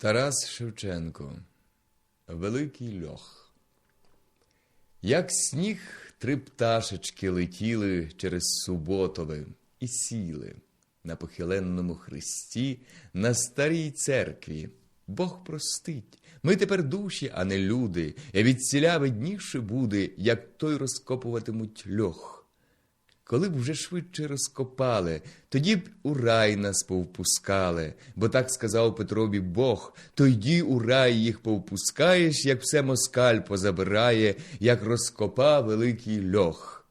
Тарас Шевченко Великий льох. Як сніг три пташечки летіли через суботове і сіли на похиленному хресті на старій церкві. Бог простить. Ми тепер душі, а не люди, від ціля видніше буде, як той розкопуватимуть льох. Коли б вже швидше розкопали, тоді б у рай нас повпускали, бо так сказав Петрові Бог, то йди у рай їх повпускаєш, як все москаль позабирає, як розкопа великий льох.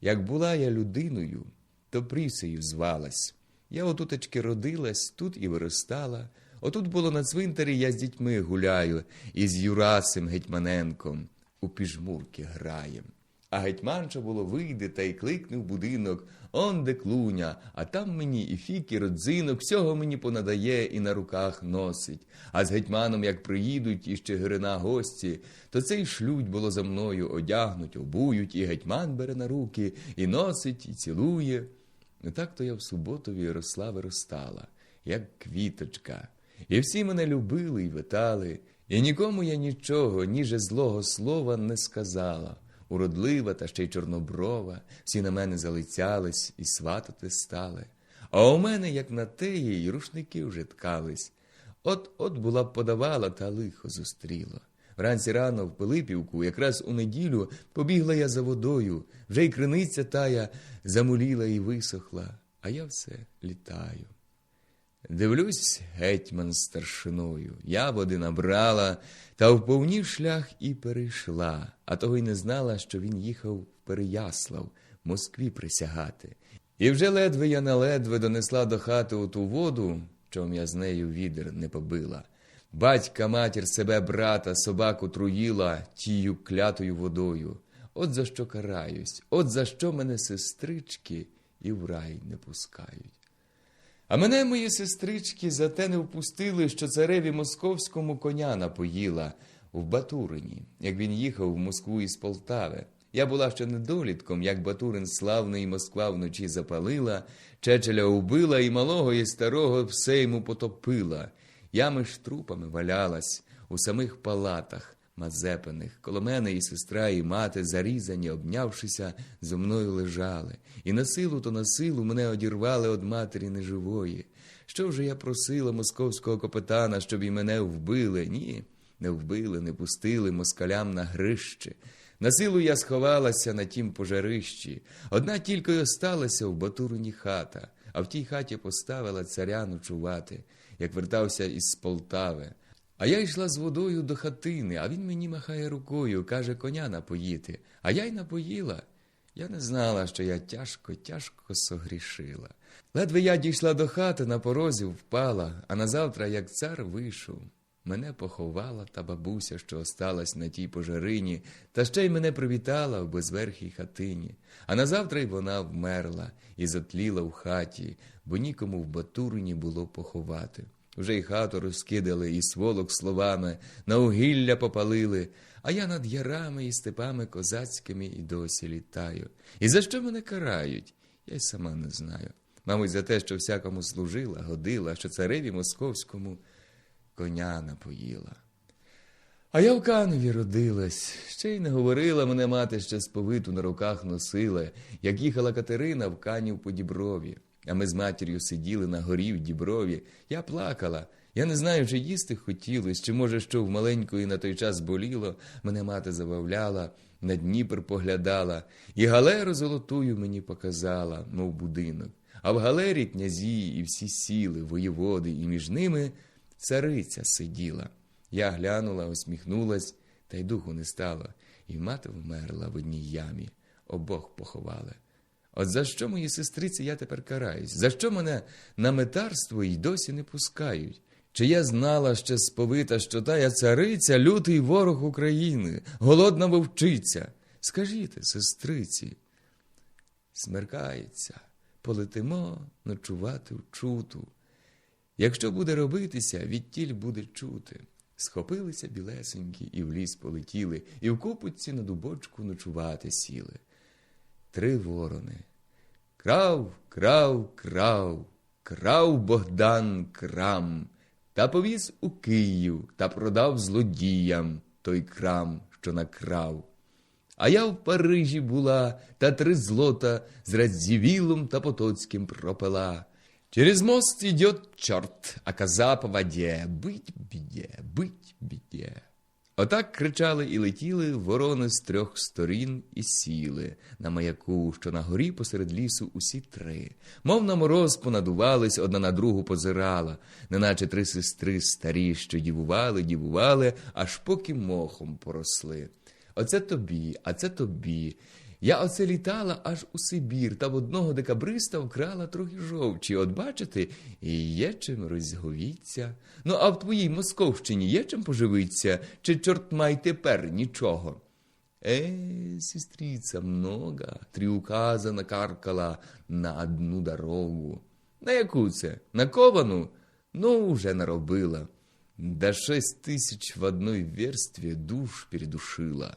Як була я людиною, то прісею звалась. Я отутечки родилась, тут і виростала. Отут було на цвинтарі я з дітьми гуляю, і з Юрасем Гетьманенком у піжмурки граєм. А гетьманча було вийде та й кликне в будинок, он де клуня, а там мені і фік, і родзинок, всього мені понадає і на руках носить. А з гетьманом, як приїдуть іще Гирина гості, то цей шлють було за мною одягнуть, обують, і гетьман бере на руки, і носить, і цілує. І так то я в суботові росла виростала, як квіточка. І всі мене любили і витали, і нікому я нічого, ніже злого слова не сказала уродлива та ще й чорноброва, всі на мене залицялись і сватати стали. А у мене, як на теї, й рушники вже ткались. От от була б подавала, та лихо зустріла. Вранці рано в Пилипівку, якраз у неділю, побігла я за водою, вже й криниця тая замуліла і висохла, а я все літаю. Дивлюсь, гетьман старшиною, я води набрала, та в шлях і перейшла, а того й не знала, що він їхав в Переяслав, Москві присягати. І вже ледве я наледве донесла до хати оту воду, чом я з нею відер не побила. Батька матір себе брата, собаку труїла тію клятою водою. От за що караюсь, от за що мене сестрички і в рай не пускають. А мене мої сестрички за те не впустили, що цареві московському коня напоїла в Батурині, як він їхав в Москву із Полтави. Я була ще недолітком, як Батурин славний Москва вночі запалила, Чечеля убила і малого, і старого все йому потопила. Я між трупами валялась у самих палатах мазепаних. Коло мене і сестра, і мати, зарізані, обнявшися, зо мною лежали, і на силу то на силу мене одірвали од матері неживої. Що вже я просила московського капитана, щоб і мене вбили? Ні, не вбили, не пустили москалям на грище. На силу я сховалася на тім пожарищі. Одна тільки й осталася в Батурині хата, а в тій хаті поставила царя ночувати, як вертався із Полтави. А я йшла з водою до хатини, а він мені махає рукою, каже, коня напоїти. А я й напоїла. Я не знала, що я тяжко, тяжко согрішила. Ледве я дійшла до хати, на порозі впала, а назавтра, як цар вийшов, мене поховала та бабуся, що осталась на тій пожарині, та ще й мене привітала в безверхій хатині. А назавтра й вона вмерла і затліла в хаті, бо нікому в Батурині було поховати. Вже й хату розкидали, і сволок словами, на угілля попалили, а я над ярами і степами козацькими і досі літаю. І за що мене карають? Я й сама не знаю. Мабуть, за те, що всякому служила, годила, що цареві московському коня напоїла. А я в Канові родилась, ще й не говорила мене мати, ще сповиту на руках носила, як їхала Катерина в канів по діброві. А ми з матір'ю сиділи на горі в діброві. Я плакала. Я не знаю, чи їсти хотілось, чи, може, що в маленької на той час боліло. Мене мати забавляла, на Дніпр поглядала, і галеру золотую мені показала, мов будинок. А в галері князі і всі сіли, воєводи, і між ними цариця сиділа. Я глянула, усміхнулась, та й духу не стало, і мати вмерла в одній ямі, обох поховали. От за що мої сестриці я тепер караюсь? За що мене на метарство й досі не пускають? Чи я знала ще сповита, що тая цариця лютий ворог України, голодна вовчиця? Скажіть, сестриці, смеркається, полетимо ночувати в чуту. Якщо буде робитися, відтіль буде чути. Схопилися білесенькі і в ліс полетіли, і в купутці на дубочку ночувати сіли три ворони. Крав, крав, крав, крав Богдан крам, та повіз у Київ та продав злодіям той крам, що накрав. А я в Парижі була, та три злота з Радзивілом та Потоцьким пропила. Через мост идет чорт, а коза по воді. Бить біде, бить біде. Отак кричали і летіли ворони з трьох сторін і сіли на маяку, що на горі посеред лісу усі три. Мов на мороз понадувались, одна на другу позирала, неначе три сестри старі, що дівували, дівували, аж поки мохом поросли. Оце тобі, а це тобі. Я оце літала аж у Сибір, та в одного декабриста вкрала трохи жовчі. От бачите, і є чим розговіться. Ну, а в твоїй Московщині є чим поживиться, чи чорт май тепер нічого? Е, сестриця, много, три указа накаркала на одну дорогу. На яку це? На ковану? Ну, вже наробила. Да шесть тисяч в одной верстві душ передушила.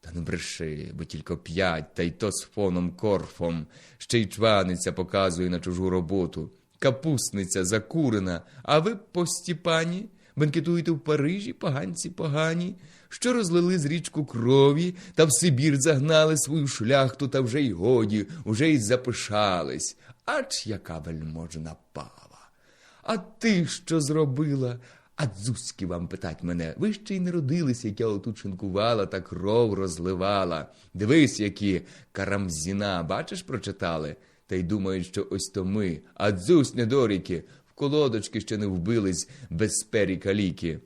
Та не бреши, бо тільки п'ять, та й то з фоном корфом. Ще й чваниця показує на чужу роботу. Капусниця закурена, а ви по Стіпані бенкетуєте в Парижі, поганці погані, що розлили з річку крові, та в Сибір загнали свою шляхту, та вже й годі, уже й запишались. Ач яка вельможна пава. А ти що зробила? А дзузьки вам питать мене, ви ще й не родилися, як я отут шинкувала та кров розливала. Дивись, які карамзіна, бачиш, прочитали? Та й думають, що ось то ми, а дзусь недоріки, в колодочки ще не вбились без пері каліки.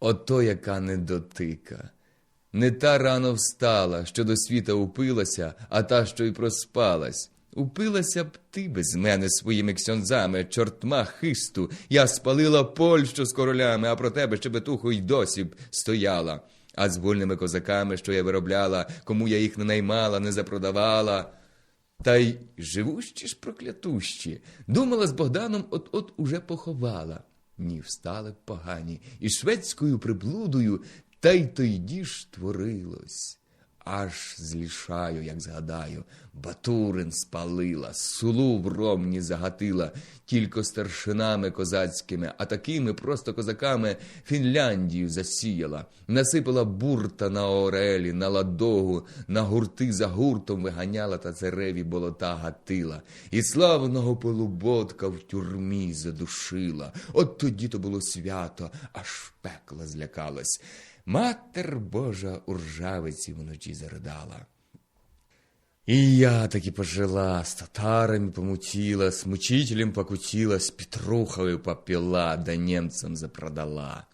Ото яка недотика. Не та рано встала, що до світа упилася, а та, що й проспалась. Упилася б ти без мене своїми ксьонзами, чортма хисту. Я спалила Польщу з королями, а про тебе щебетуху й досі б стояла. А з вольними козаками, що я виробляла, кому я їх не наймала, не запродавала. Та й живущі ж проклятущі. Думала з Богданом от-от уже поховала. Ні, встали погані, і шведською приблудою, та й тоді ж творилось. Аж злішаю, як згадаю, Батурин спалила, сулу в ромні загатила, тільки старшинами козацькими, а такими просто козаками Фінляндію засіяла, насипала бурта на орелі, на ладогу, на гурти за гуртом виганяла та цареві болота гатила, і славного полуботка в тюрмі задушила. От тоді то було свято, аж пекла злякалась. Матер Божа у ржавиці вночі заридала. І я таки пожила, з татарами помутила, с мучителем покутила, з Петрухою попила, да німцям запродала.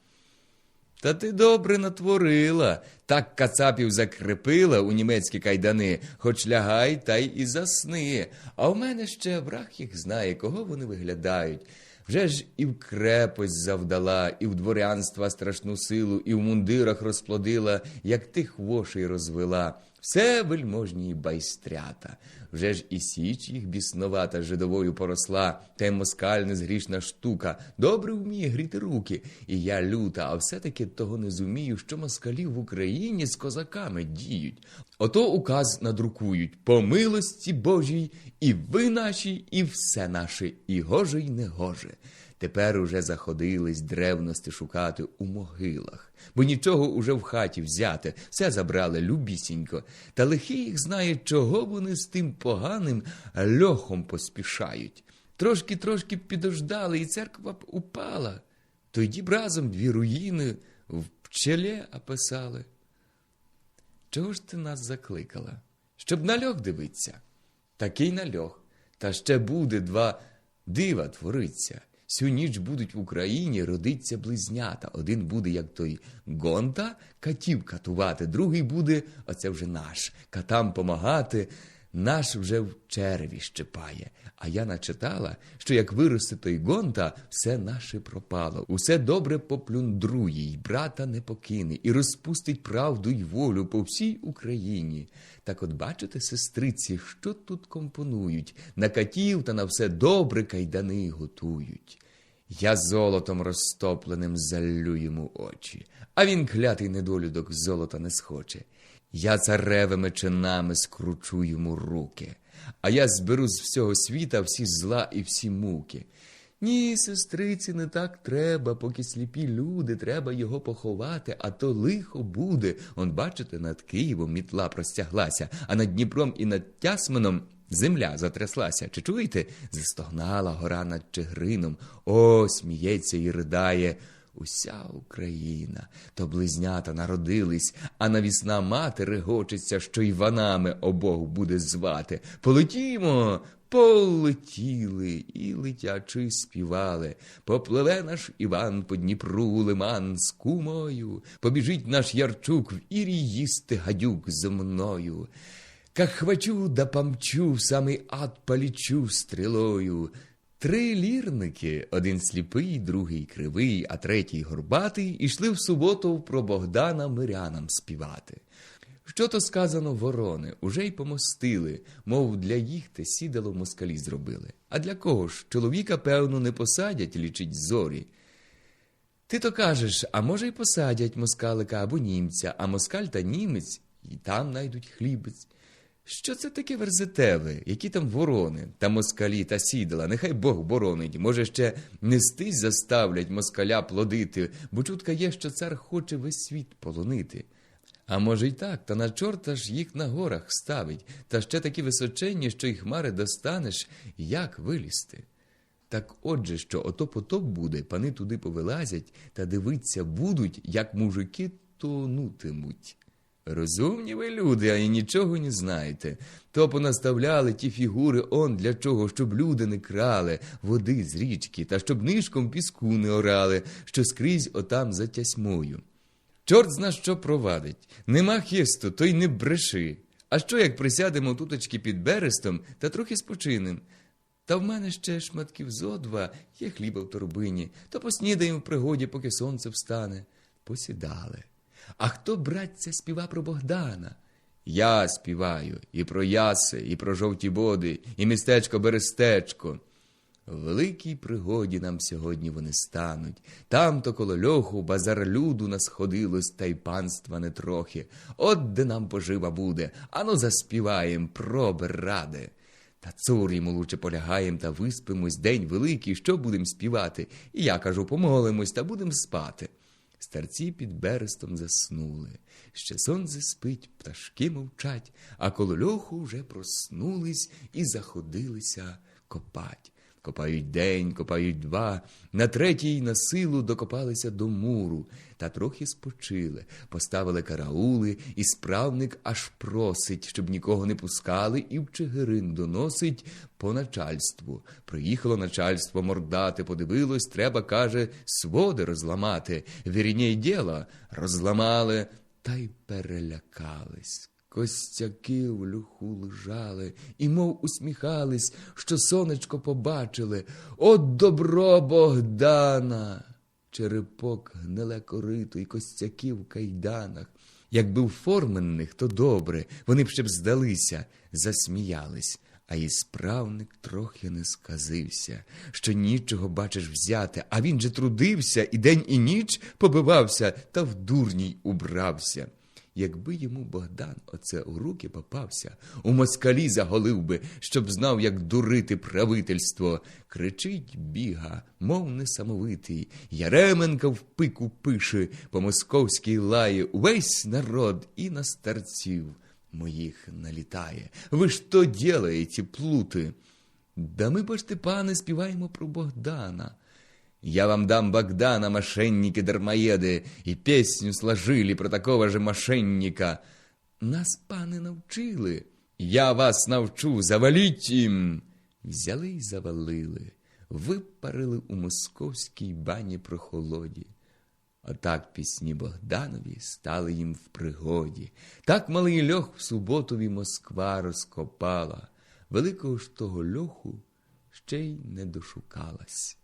Та ти добре натворила, так кацапів закрепила у німецькі кайдани, хоч лягай та й і засни. А в мене ще враг їх знає, кого вони виглядають. Вже ж і в крепость завдала, і в дворянства страшну силу, і в мундирах розплодила, як тих вошей розвела. Все вельможні байстрята. Вже ж і січ їх бісновата жидовою поросла, та й москаль незгрішна штука. Добре вміє гріти руки. І я люта, а все-таки того не зумію, що москалі в Україні з козаками діють. Ото указ надрукують по милості Божій, і ви наші, і все наше, і гоже, й негоже. Тепер уже заходились древності шукати у могилах, бо нічого уже в хаті взяти, все забрали любісінько. Та лихий їх знає, чого вони з тим поганим льохом поспішають. Трошки трошки підождали, і церква б упала. Тоді б разом дві руїни в пчеле описали. Чого ж ти нас закликала? Щоб на льох дивиться? Такий на льох. Та ще буде два дива твориться. Сю ніч будуть в Україні родиться близнята. Один буде, як той гонта, катів катувати, другий буде, оце вже наш, катам помагати. Наш вже в череві щепає. А я начитала, що як виросте той гонта, все наше пропало. Усе добре поплюндрує, й брата не покине, і розпустить правду й волю по всій Україні. Так от бачите, сестриці, що тут компонують, на катів та на все добре кайдани готують. Я золотом розтопленим залю йому очі, а він клятий недолюдок золота не схоче. Я царевими чинами скручу йому руки, а я зберу з всього світа всі зла і всі муки. Ні, сестриці, не так треба, поки сліпі люди, треба його поховати, а то лихо буде. Он, бачите, над Києвом мітла простяглася, а над Дніпром і над Тясмином земля затряслася. Чи чуєте? Застогнала гора над Чигрином. О, сміється і ридає. Уся Україна, то близнята народились, а навісна мати регочеться, що Іванами обох буде звати. Полетімо, полетіли і летячи співали. Попливе наш Іван по Дніпру лиман з кумою, побіжить наш Ярчук в ірі їсти гадюк зо мною. Как хвачу да помчу, в самий ад полічу стрілою. Три лірники, один сліпий, другий кривий, а третій горбатий, ішли в суботу про Богдана мирянам співати. Що то сказано ворони, уже й помостили, мов для їх те сідало москалі зробили. А для кого ж? Чоловіка, певно, не посадять, лічить зорі. Ти то кажеш, а може й посадять москалика або німця, а москаль та німець і там найдуть хлібець. Що це таке верзете ви? Які там ворони, та москалі, та сідала? Нехай Бог боронить. Може, ще нестись заставлять москаля плодити, бо чутка є, що цар хоче весь світ полонити. А може й так, та на чорта ж їх на горах ставить, та ще такі височенні, що й хмари достанеш, як вилізти. Так отже, що ото потоп буде, пани туди повилазять та дивиться будуть, як мужики тонутимуть. Розумні ви люди, а й нічого не знаєте. То понаставляли ті фігури он для чого, щоб люди не крали води з річки, та щоб нишком піску не орали, що скрізь отам за тясьмою. Чорт зна що провадить. Нема хисту, то й не бреши. А що, як присядемо туточки під берестом та трохи спочинем? Та в мене ще шматків зо два є хліба в торбині, то поснідаємо в пригоді, поки сонце встане. Посідали. А хто, братця, співа про Богдана? Я співаю і про яси, і про жовті боди, і містечко Берестечко. В великій пригоді нам сьогодні вони стануть. Там то коло льоху базар люду насходилось, та й панства не трохи. От де нам пожива буде, ану заспіваєм, пробер раде. Та цур йому лучше полягаєм та виспимось день великий, що будем співати? І я кажу, помолимось та будем спати. Старці під берестом заснули. Ще сонце спить, пташки мовчать, а коло льоху вже проснулись і заходилися копать. Копають день, копають два, на третій на силу докопалися до муру, та трохи спочили, поставили караули, і справник аж просить, щоб нікого не пускали, і в Чигирин доносить по начальству. Приїхало начальство мордати, подивилось, треба, каже, своди розламати. Вірній діла розламали та й перелякались. Костяки в люху лежали і мов усміхались, що сонечко побачили. От добро Богдана! Черепок гниле корито і костяки в кайданах. Якби в форменних, то добре, вони б ще б здалися, засміялись. А і справник трохи не сказився, що нічого бачиш взяти, а він же трудився і день і ніч побивався та в дурній убрався. Якби йому Богдан оце у руки попався, у москалі заголив би, щоб знав, як дурити правительство. Кричить біга, мов несамовитий. Яременка в пику пише, по московській лає увесь народ і на старців моїх налітає. Ви ж то ділаєте, плути? Да ми, бачте, пане, співаємо про Богдана. Я вам дам Богдана, мошенники-дармоеды, и песню сложили про такого же мошенника. Нас, пане, навчили. Я вас навчу, заваліть їм. Взяли й завалили, випарили у московській бані прохолоді. Отак пісні Богданові стали їм в пригоді. Так малий льох в суботові Москва розкопала. Великого ж того льоху ще й не дошукалась.